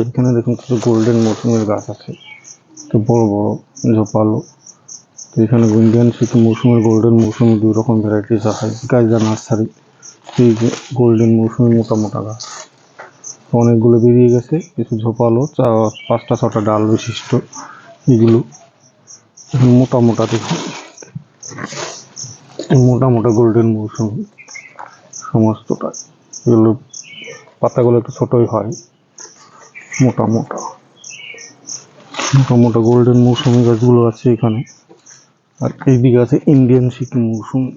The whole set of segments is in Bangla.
এখানে দেখুন কিছু গোল্ডেন মৌসুমের গাছ আছে। তো বড় বড়, ঝোপালো। তো এখানে ইন্ডিয়ান সিটি মৌসুমের গোল্ডেন মৌসুমি দুই রকম ভ্যারাইটিস হয় গাইজা নার্সারি এই যে গোল্ডেন মৌসুমি মোটা মোটা গাছ। অনেকগুলো বেরিয়ে গেছে, কিছু ঝোপালো, চা, পাঁচটা, ছটা ডাল বিশিষ্ট এগুলো। মোটা মোটা দেখুন। মোটা মোটা গোল্ডেন মৌসুমি সমস্তটা এগুলো পাতাগুলো একটু ছোটই হয়। মোটা মোটা। মোটা মোটা গোল্ডেন মৌসুমি গাছগুলো আছে এখানে। আর এইদিকে আছে ইন্ডিয়ান সিকিম মৌসুমি।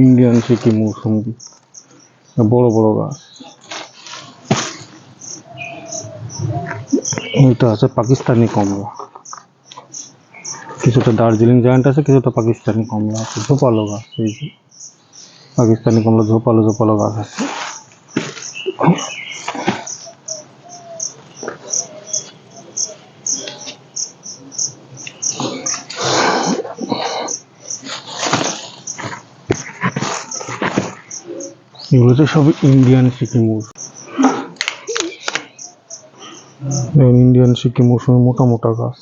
ইন্ডিয়ান সিকিম মৌসুমি। বড় বড় গাছ। এটা আছে পাকিস্তানি কমলা। কিছুটা দার্জিলিং জায়ান্ট আছে, কিছুটা পাকিস্তানি কমলা আছে। ঝোপালো গাছ, এই যে। পাকিস্তানি কমলা ঝোপালো ঝোপালো গাছ আছে। এগুলো তো সব ইন্ডিয়ান সিকিম ইন্ডিয়ান সিকিম মৌসুমে মোটা মোটা গাছ।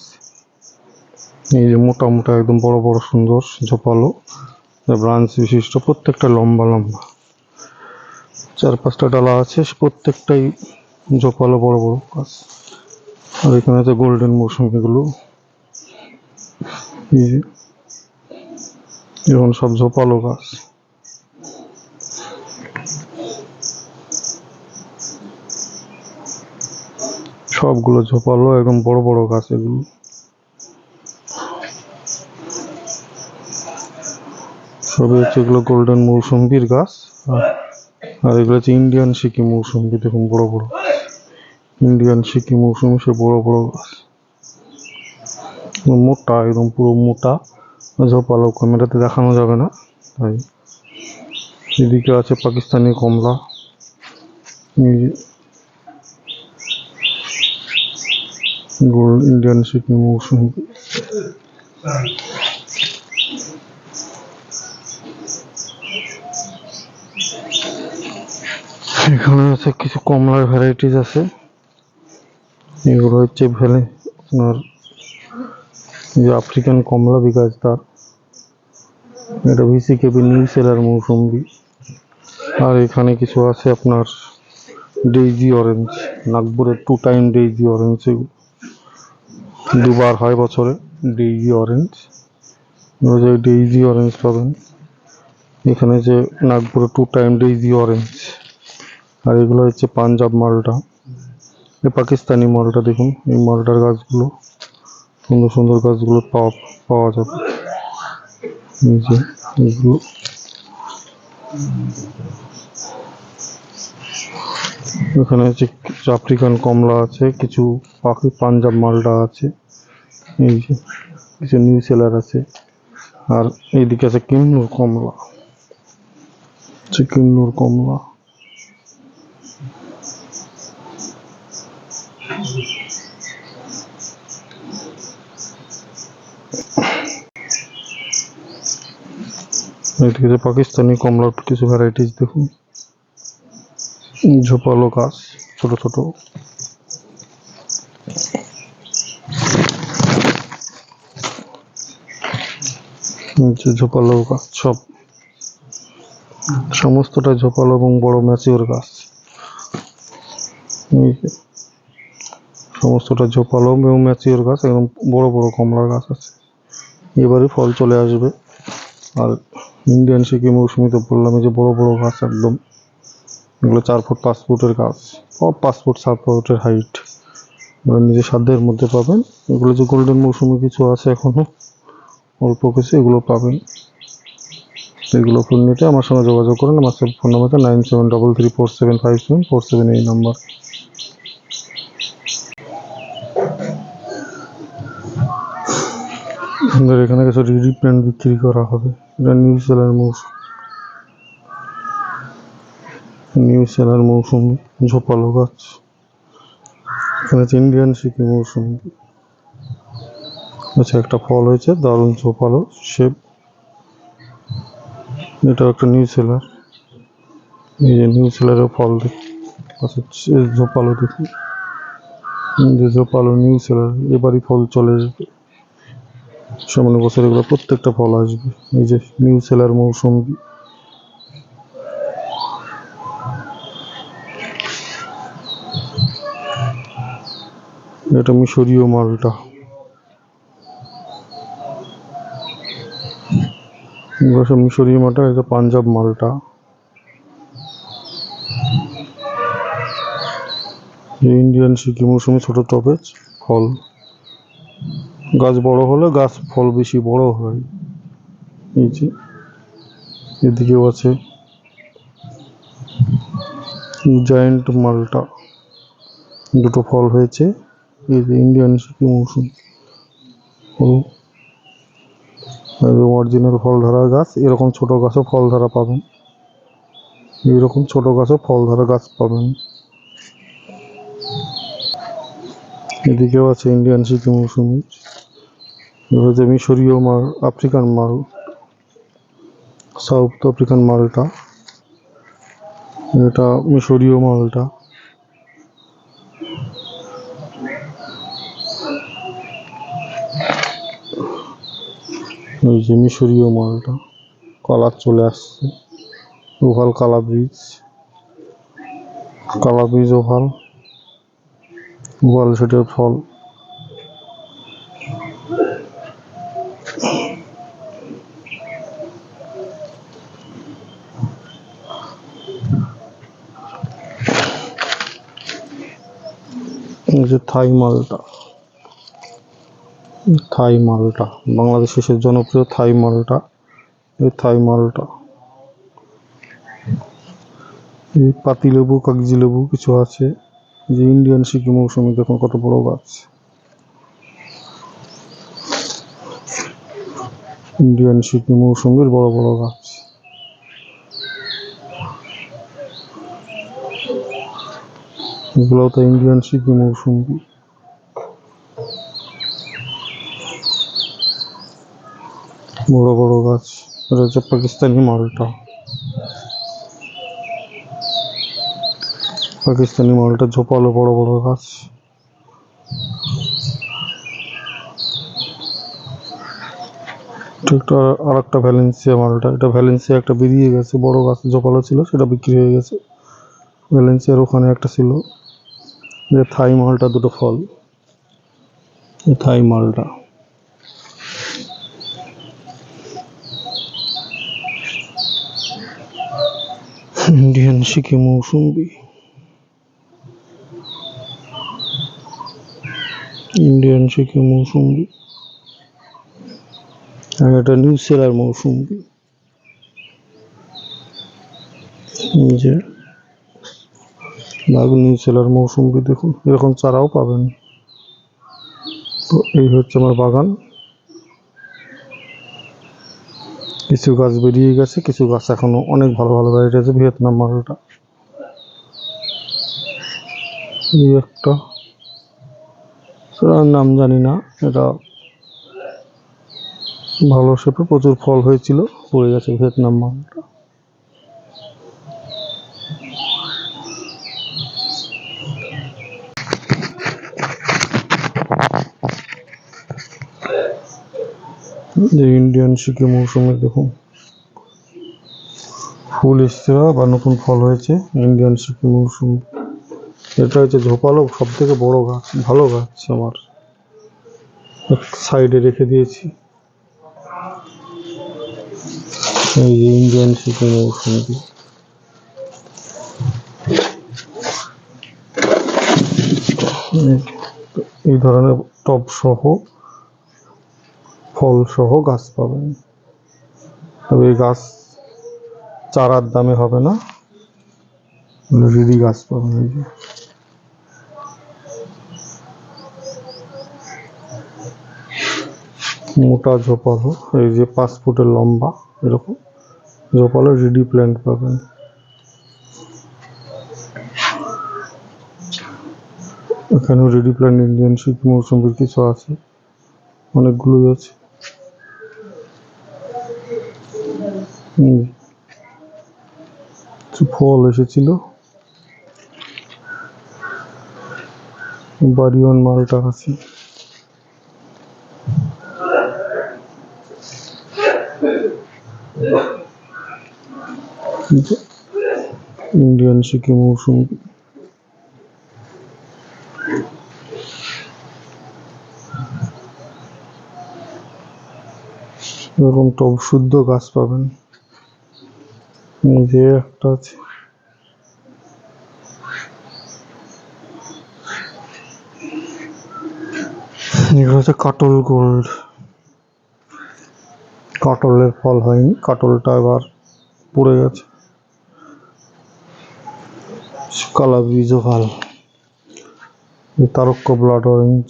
এই যে মোটা মোটা, একদম বড় বড় সুন্দর ঝোপালো। ব্রাঞ্চ বিশিষ্ট প্রত্যেকটা লম্বা লম্বা। চার পাঁচটা ডালা আছে প্রত্যেকটাই ঝোপালো বড় বড় গাছ। আর এখানে আছে গোল্ডেন মৌসুমিগুলো। এই যে এখন সব ঝোপালো গাছ। সবগুলো ঝোপালো একদম বড় বড় গাছ এগুলো। সবই হচ্ছে এগুলো গোল্ডেন মৌসুম্বির গাছ। আর- আর এগুলো হচ্ছে ইন্ডিয়ান সিকি মৌসুম্বি দেখুন বড় বড়। ইন্ডিয়ান সিকি মৌসুমি, সে বড় বড় গাছ। মোটা, একদম পুরো মোটা। ঝোপালো ক্যামেরাতে দেখানো যাবে না, তাই। এদিকে আছে পাকিস্তানি কমলা। গোল্ড ইন্ডিয়ান সিকি মৌসুমি। এখানে আছে কিছু কমলার ভ্যারাইটিস আছে। এগুলো হচ্ছে ভ্যালে আপনার যে আফ্রিকান কমলা বিকাশ তার। এটা ভিসি কেবি নিউ সেলার মৌসুম্বি আর এখানে কিছু আছে আপনার ডেইজি অরেঞ্জ নাগপুরের টু টাইম ডেইজি অরেঞ্জ দুবার হয় বছরে ডেইজি অরেঞ্জ ডেইজি অরেঞ্জ পাবেন, এখানে যে নাগপুরে টু টাইম ডেইজি অরেঞ্জ আর এগুলো হচ্ছে পাঞ্জাব মালটা। এই পাকিস্তানি মালটা দেখুন, এই মালটার গাছগুলো। সুন্দর সুন্দর গাছগুলো পাওয়া পাওয়া যাবে। এগুলো। এখানে হচ্ছে আফ্রিকান কমলা আছে, কিছু পাখি পাঞ্জাব মালটা আছে। এই যে, কিছু নিউ সেলার আছে। আর এইদিকে আছে কিন্নুর কমলা। হচ্ছে কিন্নুর কমলা। যে পাকিস্তানি কমলার কিছু ভ্যারাইটিস দেখুন। ঝোপালো গাছ, ছোট ছোট। ঝোপালো গাছ, সব। সমস্তটা ঝোপালো এবং বড় ম্যাচিওর গাছ। সমস্তটা ঝোপালো এবং ম্যাচিওর গাছ, এবং বড় বড় কমলার গাছ আছে। এবারে ফল চলে আসবে। আর ইন্ডিয়ান সিকিম মৌসুমিতে বললাম, এই যে বড় বড় গাছ একদম। এগুলো চার ফুট, পাঁচ ফুটের গাছ সব পাঁচ ফুট, সাত ফুটের হাইট নিজের সাধ্যের মধ্যে পাবেন। এগুলো যে গোল্ডেন মৌসুমি কিছু আছে এখনও, অল্প কিছু এগুলো পাবেন। এগুলো ফোন নিতে আমার সঙ্গে যোগাযোগ করুন। আমার ফোন নাম্বারটা nine seven double three four seven five seven four seven এই নাম্বার আমাদের এখানে কিছু রিডি প্ল্যান্ট বিক্রি করা হবে। এটা নিউ সেলার মৌসুম নিউ সেলার মৌসুমি ঝোপালো গাছ এখানে হচ্ছে ইন্ডিয়ান সিকি মৌসুমি আচ্ছা একটা ফল হয়েছে, দারুণ ঝোপালো শেপ এটা একটা নিউ সেলার এই যে নিউ সেলারের ফল আচ্ছা ঝোপালো দেখুন এই যে ঝোপালো নিউ সেলার এবারই ফল চলে যাবে। সামনে বছর এগুলো প্রত্যেকটা ফল আসবে। এই যে নিউ সেলার মৌসুমি। এটা মিশরীয় মালটা। মিশরীয় মালটা, এটা পাঞ্জাব মালটা। ইন্ডিয়ান সিকি মৌসুমি ছোট টপেজ ফল। গাছ বড় হলে গাছ ফল বেশি বড় হয়। এই যে, এদিকেও আছে। জয়েন্ট মালটা। দুটো ফল হয়েছে। এই যে ইন্ডিয়ান সিকি মৌসুম। অরিজিনাল ফল ধরা গাছ, এরকম ছোট গাছও ফল ধরা পাবেন। এইরকম ছোট গাছও ফল ধরা গাছ পাবেন। এদিকেও আছে ইন্ডিয়ান সিকি মৌসুমি। যে মিশরীয় মাল, আফ্রিকান মাল, সাউথ আফ্রিকান মালটা। এটা মিশরীয় মালটা। ওই যে মিশরীয় মালটা, কালার চলে আসছে। ওভাল কালা ব্রিজ। কালা ব্রিজ ওভাল। ওভাল সেটের ফল। যে থাই মালটা। থাই মালটা। বাংলাদেশের জনপ্রিয় থাই মালটা। এই থাই মালটা। এই পাতি লেবু, কাগজি লেবু কিছু আছে। যে ইন্ডিয়ান সিকি মৌসুমি দেখুন কত বড় গাছ। ইন্ডিয়ান সিকি মৌসুমির বড় বড় গাছ। এগুলো তো ইন্ডিয়ান সিকি মৌসুমি বড় বড় গাছ এটা হচ্ছে পাকিস্তানি মালটা পাকিস্তানি মালটা ঝোপালো বড় বড় গাছ একটা আর একটা ভ্যালেন্সিয়া মালটা এটা ভ্যালেন্সিয়া একটা বেরিয়ে গেছে বড় গাছ ঝোপালো ছিল সেটা বিক্রি হয়ে গেছে ভ্যালেন্সিয়ার ওখানে একটা ছিল যে থাই মালটা দুটো ফল। থাই মালটা ইন্ডিয়ান সিকি মৌসুম্বি ইন্ডিয়ান সিকি মৌসুম্বি আর এটা নিউ সেলার মৌসুম্বি যে নিউ সেলার মৌসুম্বি দেখুন, এরকম চারাও পাবেন। তো এই হচ্ছে আমার বাগান। কিছু গাছ বেরিয়ে গেছে, কিছু গাছ এখনও অনেক ভালো ভালো ভ্যারাইটি আছে, ভিয়েতনাম মালটা। এই একটা, সেটার নাম জানি না, এটা ভালো শেপে প্রচুর ফল হয়েছিল, পড়ে গেছে ভিয়েতনাম মালটা। যে ইন্ডিয়ান সিকি মৌসুমে দেখুন ফুল এসছে বা নতুন ফল হয়েছে, ইন্ডিয়ান সিকি মৌসুম। এটা হচ্ছে ঝোপালো সব থেকে বড় গাছ, ভালো গাছ আমার। সাইডে রেখে দিয়েছি। এই যে ইন্ডিয়ান সিকি মৌসুমি। এই ধরনের টব সহ ফল সহ গাছ পাবেন তবে এই গাছ চারার দামে হবে না। রিডি গাছ পাবেন এই যে। মোটা ঝোপালো এই যে পাঁচ ফুটের লম্বা এরকম ঝোপালো রিডি প্ল্যান্ট পাবেন। এখানেও রেডি প্ল্যান্ট, ইন্ডিয়ান শীত মৌসুমের কিছু আছে। অনেকগুলোই আছে। কিছু ফল এসেছিল। বাড়িওয়ান মালটা আছে। ইন্ডিয়ান সিকি মৌসুমি এরকম টব শুদ্ধ গাছ পাবেন। যে একটা আছে। এগুলো হচ্ছে কাটল গোল্ড। কাটলের ফল হয়নি, কাটলটা এবার পড়ে গেছে। কালা বীজ ভালো। তারক্য ব্লাড অরেঞ্জ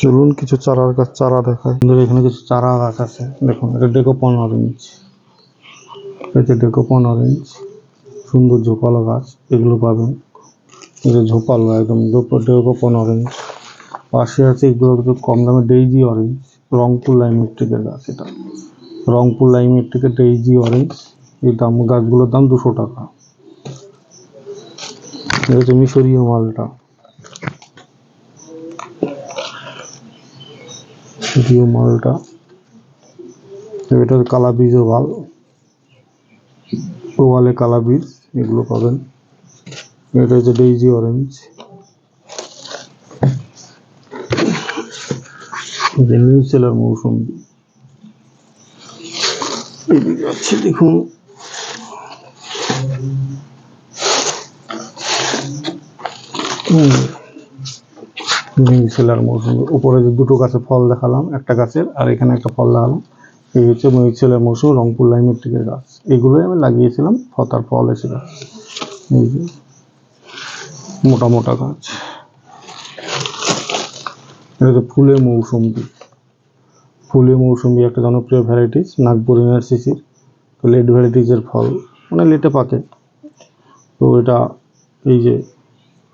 চলুন কিছু চারার গাছ, চারা দেখায় আমাদের এখানে কিছু চারা গাছ আছে। দেখুন, এটা ডেকোপন অরেঞ্জ এটা ডেকোপন অরেঞ্জ সুন্দর ঝোপালো গাছ, এগুলো পাবেন। এটা ঝোপালো একদম ডেকোপন অরেঞ্জ পাশে আছে এগুলো একটু কম দামে ডেইজি অরেঞ্জ, রংপুর লাইমেট্রিকের গাছ এটা। রংপুর লাইমেট্রিকের ডেইজি অরেঞ্জ। এই দাম, গাছগুলোর দাম দুশো টাকা। এটা হচ্ছে মিশরীয় মালটা। মিশরীয় মালটা। এটা কালা বীজও ভালো ওয়ালে কালা বীজ, এগুলো পাবেন। এটা হচ্ছে ডেইজি অরেঞ্জ। নিউ সেলার মৌসুমি। আছে, দেখুন। নিউ সেলার মৌসুমি। উপরে যে দুটো গাছে ফল দেখালাম, একটা গাছের, আর এখানে একটা ফল দেখালাম। এই হচ্ছে মহিষেলের মৌসুম, রংপুর লাইমেট্রিকের গাছ। এগুলোই আমি লাগিয়েছিলাম, ফতার ফল এসে গাছ এই যে, মোটা মোটা গাছ। এটা হচ্ছে ফুলের মৌসুমি ফুলের মৌসুমি একটা জনপ্রিয় ভ্যারাইটিস নাগপুর ইউনিভার্সিটির তো লেট ভ্যারাইটিসের ফল মানে লেটে পাকে তো এটা, এই যে,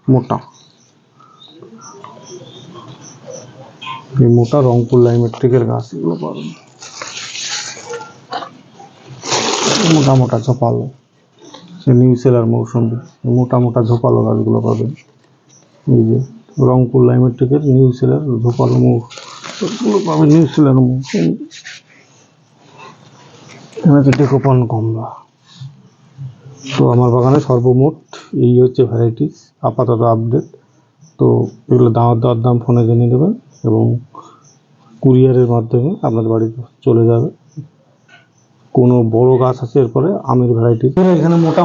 মোটা। এই মোটা রংপুর লাইমেট্রিকের গাছ এগুলো পাবেন। মোটা মোটা ঝোপালো। সে নিউ সেলার মৌসুমি মোটা মোটা ঝোপালো গাছগুলো পাবেন। এই যে রংপুর লাইমেট্রিকের নিউ সেলার ঝোপালো মৌ এগুলো পাবেন নিউ সেলার মৌসুমি। এখানে হচ্ছে ডেকোপন কমলা। তো আমার বাগানে সর্বমোট এই হচ্ছে ভ্যারাইটিস আপাতত আপডেট তো এগুলো দাওয়ার দেওয়ার দাম ফোনে জেনে নেবেন। এবং কুরিয়ারের মাধ্যমে আপনার বাড়িতে চলে যাবে। কোনো বড় গাছ আছে এরপরে আমের ভ্যারাইটি এখানে মোটা